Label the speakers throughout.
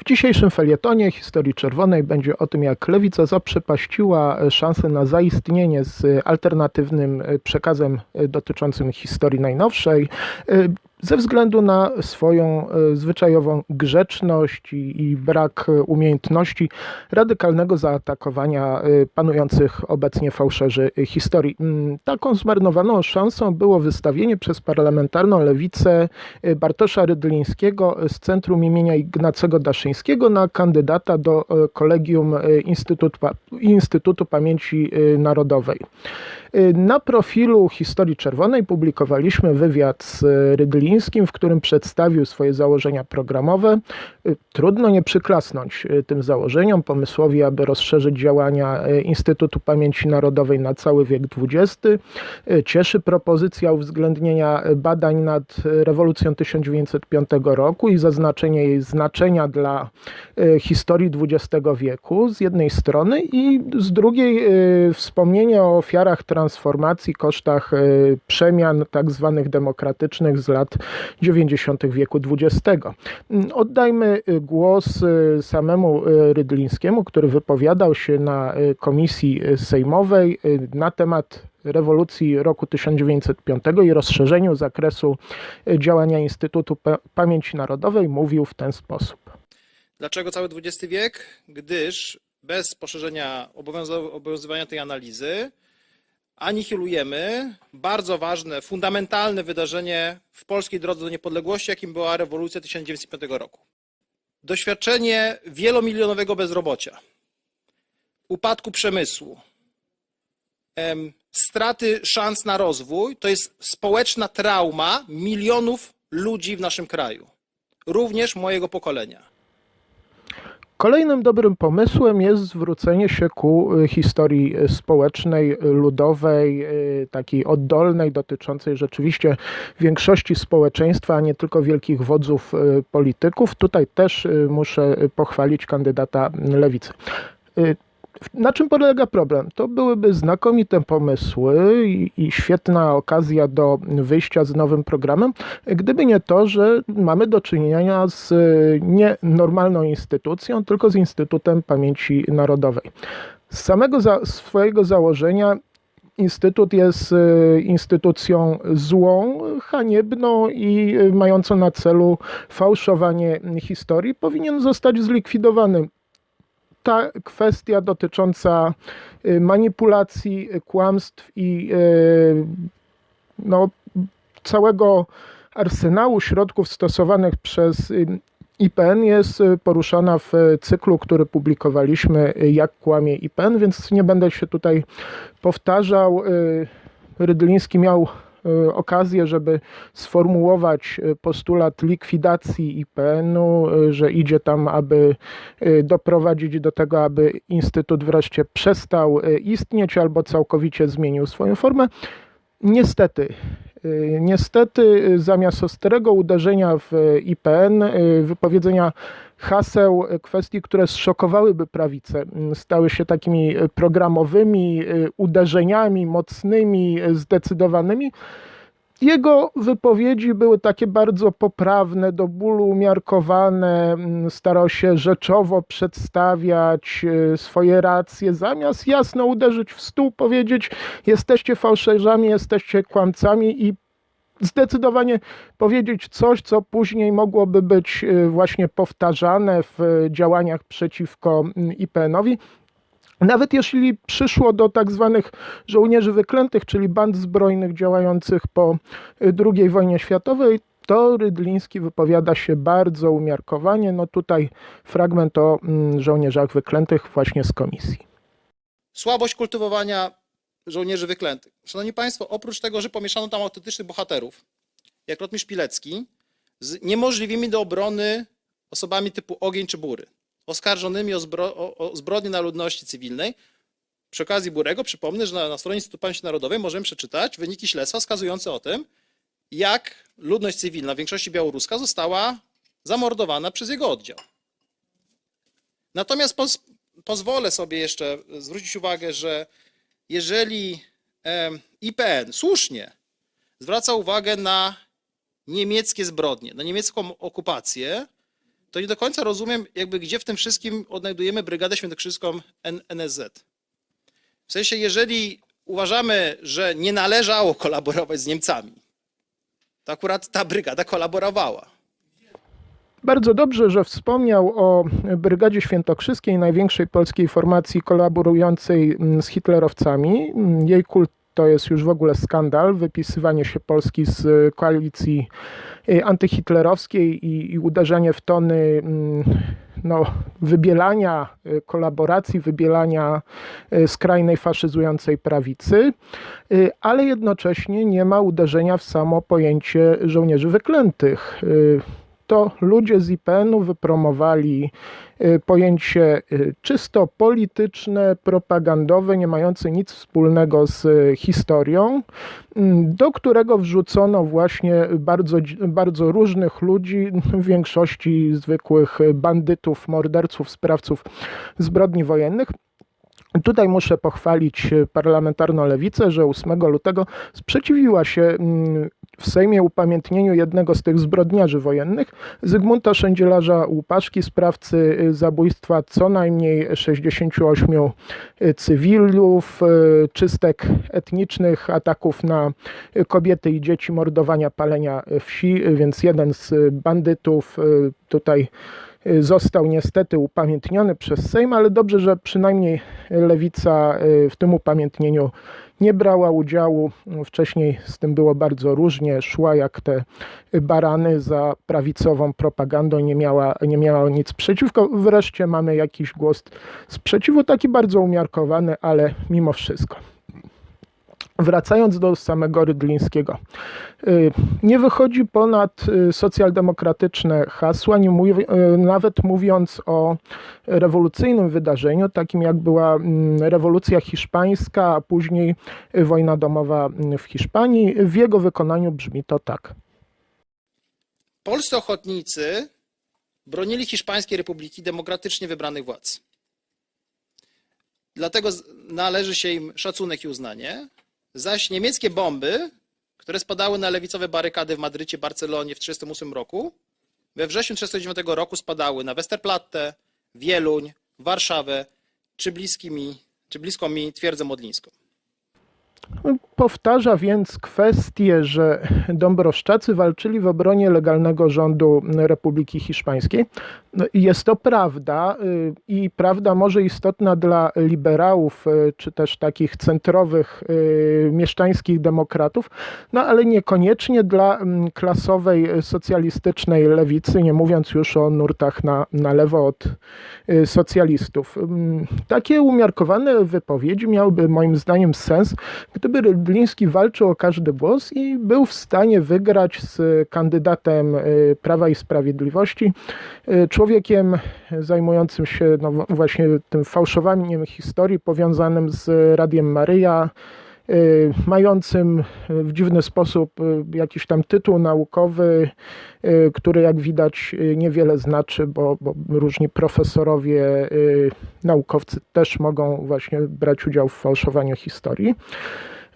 Speaker 1: W dzisiejszym felietonie historii czerwonej będzie o tym, jak lewica zaprzepaściła szansę na zaistnienie z alternatywnym przekazem dotyczącym historii najnowszej. Ze względu na swoją e, zwyczajową grzeczność i, brak umiejętności radykalnego zaatakowania e, panujących obecnie fałszerzy historii. Mm, Taką zmarnowaną szansą było wystawienie przez parlamentarną lewicę e, Bartosza Rydlińskiego z Centrum imienia Ignacego Daszyńskiego na kandydata do Kolegium Instytutu, Instytutu Pamięci Narodowej. E, Na profilu Historii Czerwonej publikowaliśmy wywiad z e, Rydlińskim, w którym przedstawił swoje założenia programowe. E, Trudno nie przyklasnąć tym założeniom, pomysłowi, aby rozszerzyć działania Instytutu Pamięci Narodowej na cały wiek XX. Cieszy propozycja uwzględnienia badań nad rewolucją 1905 roku i zaznaczenie jej znaczenia dla historii XX wieku z jednej strony i z drugiej wspomnienie o ofiarach transformacji, kosztach e, przemian tak zwanych demokratycznych z lat 90. wieku XX. Mm, Oddajmy e, głos e, samemu Rydlińskiemu, który wypowiadał się na komisji sejmowej na temat rewolucji roku 1905 i rozszerzeniu zakresu działania Instytutu Pa- Pamięci Narodowej mówił w ten sposób.
Speaker 2: Dlaczego cały XX wiek? Gdyż bez poszerzenia obowiązywania tej analizy anihilujemy bardzo ważne, fundamentalne wydarzenie w polskiej drodze do niepodległości, jakim była rewolucja 1905 roku. Doświadczenie wielomilionowego bezrobocia, upadku przemysłu, em, straty szans na rozwój to jest społeczna trauma milionów ludzi w naszym kraju, również mojego pokolenia.
Speaker 1: Kolejnym dobrym pomysłem jest zwrócenie się ku y, historii y, społecznej, y, ludowej, takiej oddolnej, dotyczącej rzeczywiście większości społeczeństwa, a nie tylko wielkich wodzów polityków. Tutaj też muszę pochwalić kandydata lewicy. Na czym polega problem? To byłyby znakomite pomysły i, i świetna okazja do wyjścia z nowym programem, gdyby nie to, że mamy do czynienia z y, nie normalną instytucją, tylko z Instytutem Pamięci Narodowej. Z samego za, swojego założenia Instytut jest y, instytucją złą, haniebną i y, mającą na celu fałszowanie historii. Powinien zostać zlikwidowany ta kwestia dotycząca y, manipulacji, y, kłamstw i y, no, całego arsenału środków stosowanych przez IPN jest poruszana w cyklu, który publikowaliśmy, Jak kłamie IPN, więc nie będę się tutaj powtarzał. Rydliński miał okazję, żeby sformułować y, postulat likwidacji IPN-u, y, że idzie tam, aby y, doprowadzić do tego, aby Instytut wreszcie przestał y, istnieć albo całkowicie zmienił swoją formę. Niestety, y, niestety y, zamiast ostrego uderzenia w y, IPN, y, wypowiedzenia haseł, kwestii, które zszokowałyby prawicę, stały się takimi programowymi uderzeniami, mocnymi, zdecydowanymi. Jego wypowiedzi były takie bardzo poprawne, do bólu umiarkowane, mm, starał się rzeczowo przedstawiać y, swoje racje, zamiast jasno uderzyć w stół, powiedzieć: Jesteście fałszerzami, jesteście kłamcami i zdecydowanie powiedzieć coś, co później mogłoby być y, właśnie powtarzane w y, działaniach przeciwko mm, IPN-owi. Nawet jeśli przyszło do tak zwanych żołnierzy wyklętych, czyli band zbrojnych działających po y, II wojnie światowej, to Rydliński wypowiada się bardzo umiarkowanie. No tutaj fragment o mm, żołnierzach wyklętych właśnie z komisji.
Speaker 2: Słabość kultywowania żołnierzy wyklętych. Szanowni Państwo, oprócz tego, że pomieszano tam autentycznych bohaterów, jak Rotmistrz Pilecki, z niemożliwymi do obrony osobami typu ogień czy bury, oskarżonymi o, zbro, o, o zbrodnie na ludności cywilnej. Przy okazji Burego przypomnę, że na, na stronie Instytutu Pamięci Narodowej możemy przeczytać wyniki śledztwa wskazujące o tym, jak ludność cywilna, w większości białoruska, została zamordowana przez jego oddział. Natomiast poz, pozwolę sobie jeszcze zwrócić uwagę, że jeżeli IPN słusznie zwraca uwagę na niemieckie zbrodnie, na niemiecką okupację, to nie do końca rozumiem, jakby gdzie w tym wszystkim odnajdujemy Brygadę Świętokrzyską NSZ. W sensie, jeżeli uważamy, że nie należało kolaborować z Niemcami, to akurat ta brygada kolaborowała.
Speaker 1: Bardzo dobrze, że wspomniał o Brygadzie Świętokrzyskiej, największej polskiej formacji kolaborującej z hitlerowcami. Jej kult to jest już w ogóle skandal, wypisywanie się Polski z y, koalicji y, antyhitlerowskiej i, i uderzenie w tony mm, no, wybielania y, kolaboracji, wybielania skrajnej faszyzującej prawicy, ale jednocześnie nie ma uderzenia w samo pojęcie żołnierzy wyklętych. To ludzie z IPN-u wypromowali y, pojęcie y, czysto polityczne, propagandowe, nie mające nic wspólnego z y, historią, mm, do którego wrzucono właśnie bardzo, bardzo różnych ludzi, w większości zwykłych bandytów, morderców, sprawców zbrodni wojennych. Tutaj muszę pochwalić parlamentarną lewicę, że 8 lutego sprzeciwiła się mm, w Sejmie upamiętnieniu jednego z tych zbrodniarzy wojennych, Zygmunta Szędzielarza Łupaszki, sprawcy y, zabójstwa co najmniej 68 y, cywilów, y, czystek etnicznych, ataków na kobiety i dzieci, mordowania, palenia wsi, więc jeden z bandytów tutaj został niestety upamiętniony przez Sejm, ale dobrze, że przynajmniej lewica w tym upamiętnieniu nie brała udziału. Wcześniej z tym było bardzo różnie, szła jak te barany za prawicową propagandą, nie miała, nie miała nic przeciwko. Wreszcie mamy jakiś głos sprzeciwu, taki bardzo umiarkowany, ale mimo wszystko. Wracając do samego Rydlińskiego. Y, Nie wychodzi ponad y, socjaldemokratyczne hasła, nie mówi, y, nawet mówiąc o rewolucyjnym wydarzeniu, takim jak była mm, rewolucja hiszpańska, a później wojna domowa mm, w Hiszpanii. W jego wykonaniu brzmi to tak.
Speaker 2: Polscy ochotnicy bronili Hiszpańskiej Republiki demokratycznie wybranych władz. Dlatego należy się im szacunek i uznanie, zaś niemieckie bomby, które spadały na lewicowe barykady w Madrycie, Barcelonie w 1938 roku, we wrześniu 1939 roku spadały na Westerplatte, Wieluń, Warszawę czy, bliski mi, czy bliską mi twierdzę modlińską.
Speaker 1: Powtarza więc kwestię, że Dąbrowszczacy walczyli w obronie legalnego rządu Republiki Hiszpańskiej. No jest to prawda y, i prawda może istotna dla liberałów, y, czy też takich centrowych y, mieszczańskich demokratów, no ale niekoniecznie dla mm, klasowej socjalistycznej lewicy, nie mówiąc już o nurtach na, na lewo od socjalistów. Mm, Takie umiarkowane wypowiedzi miałyby moim zdaniem sens, gdyby Rydliński walczył o każdy głos i był w stanie wygrać z kandydatem y, Prawa i Sprawiedliwości, y, człowiekiem zajmującym się no, właśnie tym fałszowaniem historii powiązanym z Radiem Maryja, y, mającym w dziwny sposób jakiś tam tytuł naukowy, który jak widać niewiele znaczy, bo, bo różni profesorowie, naukowcy też mogą właśnie brać udział w fałszowaniu historii.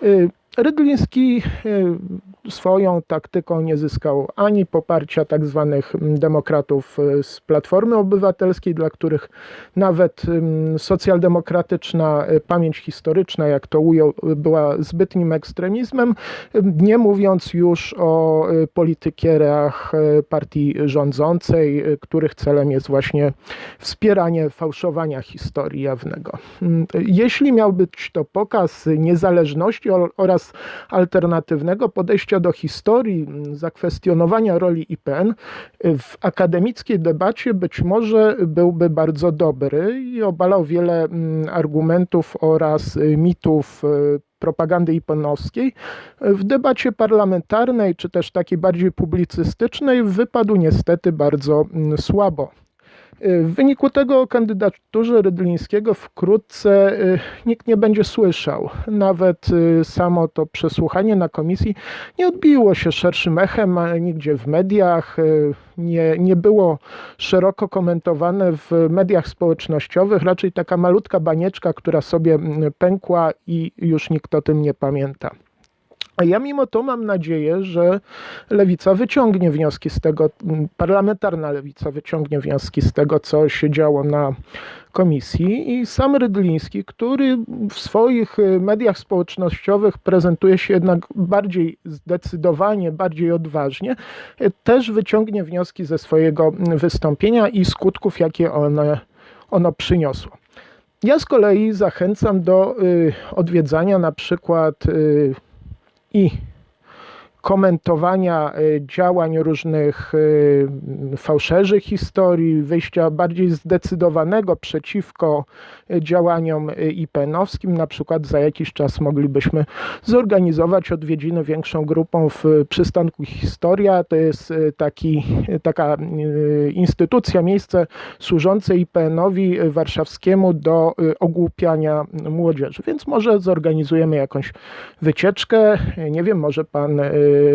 Speaker 1: Y, Rydliński y, swoją taktyką nie zyskał ani poparcia tak zwanych demokratów y, z Platformy Obywatelskiej, dla których nawet socjaldemokratyczna y, pamięć historyczna, jak to ujął, była zbytnim ekstremizmem, nie mówiąc już o politykierach partii rządzącej, których celem jest właśnie wspieranie fałszowania historii jawnego. Jeśli miał być to pokaz niezależności o- alternatywnego podejścia do historii, zakwestionowania roli IPN, w akademickiej debacie być może byłby bardzo dobry i obalał wiele argumentów oraz y, mitów y, propagandy IPN-owskiej. W debacie parlamentarnej, czy też takiej bardziej publicystycznej, wypadł niestety bardzo słabo. W wyniku tego o kandydaturze Rydlińskiego wkrótce y, nikt nie będzie słyszał. Nawet y, samo to przesłuchanie na komisji nie odbiło się szerszym echem nigdzie w mediach, y, nie, nie było szeroko komentowane w mediach społecznościowych, raczej taka malutka banieczka, która sobie mm, pękła i już nikt o tym nie pamięta. A ja mimo to mam nadzieję, że lewica wyciągnie wnioski z tego, parlamentarna lewica wyciągnie wnioski z tego, co się działo na komisji. I sam Rydliński, który w swoich y, mediach społecznościowych prezentuje się jednak bardziej zdecydowanie, bardziej odważnie, y, też wyciągnie wnioski ze swojego wystąpienia i skutków, jakie one, ono przyniosło. Ja z kolei zachęcam do y, odwiedzania na przykład y, i komentowania y, działań różnych y, fałszerzy historii, wyjścia bardziej zdecydowanego przeciwko y, działaniom IPN-owskim. Na przykład za jakiś czas moglibyśmy zorganizować odwiedziny większą grupą w przystanku Historia. To jest taki, taka instytucja, miejsce służące IPN-owi warszawskiemu do ogłupiania młodzieży. Więc może zorganizujemy jakąś wycieczkę. Nie wiem, może pan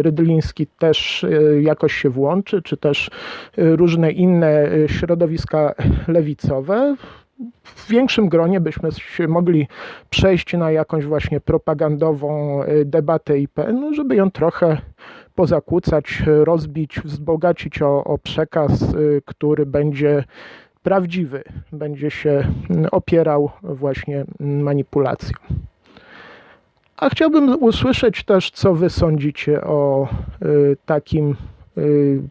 Speaker 1: Rydliński też y, jakoś się włączy, czy też y, różne inne y, środowiska lewicowe. W większym gronie byśmy mogli przejść na jakąś właśnie propagandową debatę IPN, żeby ją trochę pozakłócać, rozbić, wzbogacić o, o przekaz, który będzie prawdziwy, będzie się opierał właśnie manipulacją. A chciałbym usłyszeć też, co wy sądzicie o y, takim y,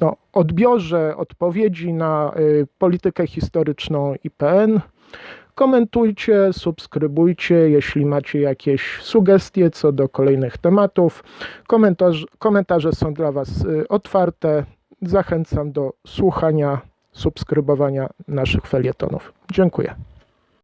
Speaker 1: no, odbiorze odpowiedzi na y, politykę historyczną IPN. Komentujcie, subskrybujcie, jeśli macie jakieś sugestie co do kolejnych tematów. Komentarz, komentarze są dla Was otwarte. Zachęcam do słuchania, subskrybowania naszych felietonów. Dziękuję.